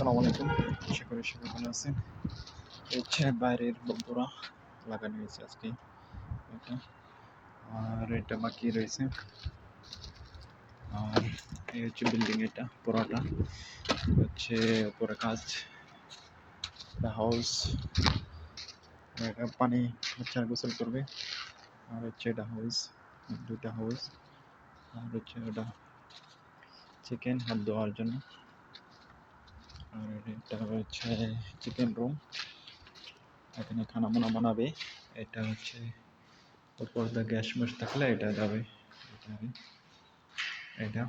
আসসালামু আলাইকুম। আশা করি সবাই ভালো আছেন। হচ্ছে বাইরের বন্ধুরা লাগানো হয়েছে আজকে। এটা আর এটা বাকি রয়েছে। আর এই হচ্ছে বিল্ডিং এটা পুরোটা হচ্ছে উপরে কাজ। হাউস এটা পানি আর গোসল করবে। আর হচ্ছে এটা হাউস দুইটা হাউস আর হচ্ছে এটা চিকেন হাত ধোয়ার জন্য। আর এটা হচ্ছে চিকেন রুম এখানে খানা মোনা বানাবে। এটা হচ্ছে উপর দিয়ে গ্যাস ম্যাস থাকলে এটা যাবে। এটা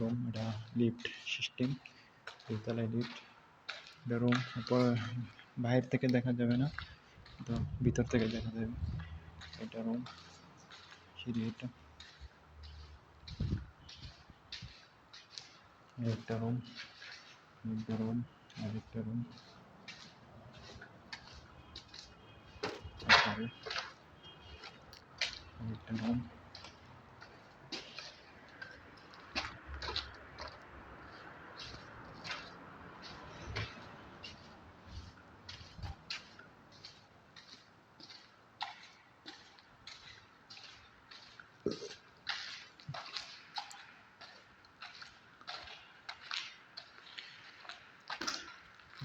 রুম এটা। লিফট সিস্টেম দুতলায় লিফট এটা রুম বাইরে থেকে দেখা যাবে না, তো ভিতর থেকে দেখা যাবে। এটা রুম সিঁড়ি এটা। একটা রুম একটা রুম আর একটা রুম একটা রুম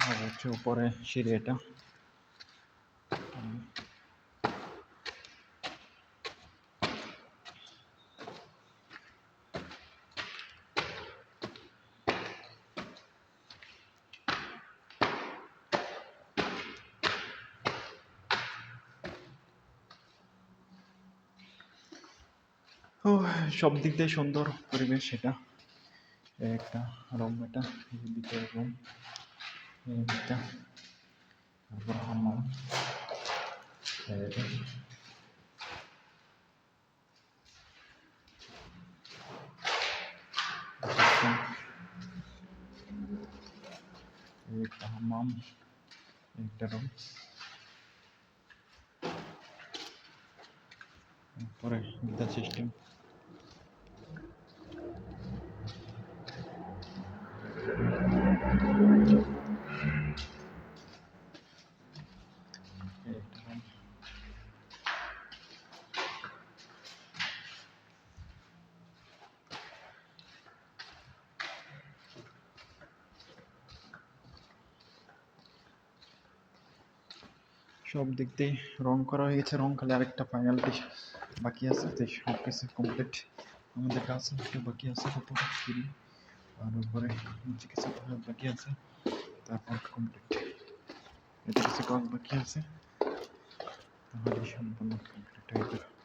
আর হচ্ছে উপরে সিঁড়ি এটা। সব দিক দিয়ে সুন্দর পরিবেশ এটা। একটা রুম এটা রুম এই একটা তারপর হাম্মাম এই এটা। এই একটা হাম্মাম এই একটা রুম পরে গীতা সিস্টেম এই একটা room। সব দিক দিয়ে রং করা হয়ে গেছে রং খালি আরেকটা ফাইনাল বাকি আছে, তো সব কিছু কমপ্লিট আমাদের কাজ একটু বাকি আছে সিঁড়ি আর উপরে কিছু কাজ বাকি আছে, তারপর কমপ্লিট এতে কিছু কাজ বাকি আছে, তাহলে সম্পূর্ণ কমপ্লিট হয়ে যাবে